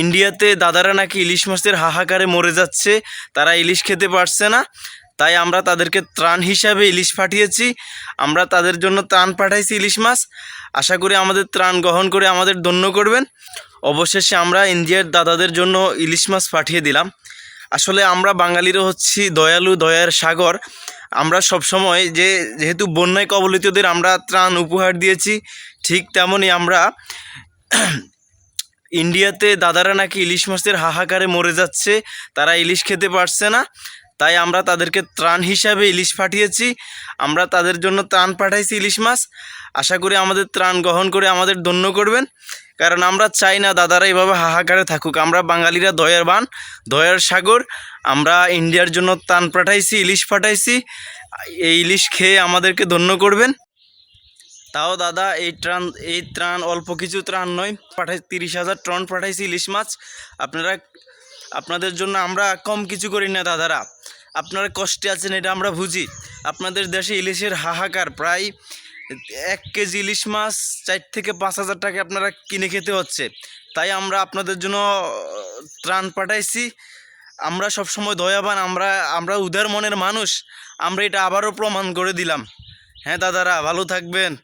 ইন্ডিয়াতে দাদারা নাকি ইলিশ মাছের হাহাকারে মরে যাচ্ছে, তারা ইলিশ খেতে পারছে না। তাই আমরা তাদেরকে ত্রাণ হিসাবে ইলিশ পাঠিয়েছি। আমরা তাদের জন্য ত্রাণ পাঠাইছি ইলিশ মাছ। আশা করি আমাদের ত্রাণ গ্রহণ করে আমাদের ধন্য করবেন। অবশেষে আমরা ইন্ডিয়ার দাদাদের জন্য ইলিশ মাছ পাঠিয়ে দিলাম। আসলে আমরা বাঙালিরা হচ্ছি দয়ালু, দয়ার সাগর। আমরা সব সময় যে, যেহেতু বন্যায় কবলিতদের আমরা ত্রাণ উপহার দিয়েছি, ঠিক তেমনই আমরা ইন্ডিয়াতে দাদারা নাকি ইলিশ মাছের হাহাকারে মরে যাচ্ছে, তারা ইলিশ খেতে পারছে না। তাই আমরা তাদেরকে ত্রাণ হিসাবে ইলিশ পাঠিয়েছি। আমরা তাদের জন্য ত্রাণ পাঠাইছি ইলিশ মাছ। আশা করি আমাদের ত্রাণ গ্রহণ করে আমাদের ধন্য করবেন। কারণ আমরা চাই না দাদারা এইভাবে হাহাকারে থাকুক। আমরা বাঙালিরা দয়ার বান, দয়ার সাগর। আমরা ইন্ডিয়ার জন্য ত্রাণ পাঠাইছি, ইলিশ পাঠাইছি। এই ইলিশ খেয়ে আমাদেরকে ধন্য করবেন। তাও দাদা, এই ত্রাণ এই ত্রাণ অল্প কিছু ত্রাণ নয়। পাঠাই, তিরিশ হাজার টন পাঠাইছি ইলিশ মাছ। আপনারা, আপনাদের জন্য আমরা কম কিছু করি না দাদারা। আপনারা কষ্টে আছেন, এটা আমরা বুঝি। আপনাদের দেশে ইলিশের হাহাকার প্রায় এক কেজি ইলিশ মাছ চার থেকে পাঁচ হাজার টাকা আপনারা কিনে খেতে হচ্ছে। তাই আমরা আপনাদের জন্য ত্রাণ পাঠাইছি। আমরা সবসময় দয়াবান, আমরা আমরা উদার মনের মানুষ। আমরা এটা আবারও প্রমাণ করে দিলাম। হ্যাঁ দাদারা, ভালো থাকবেন।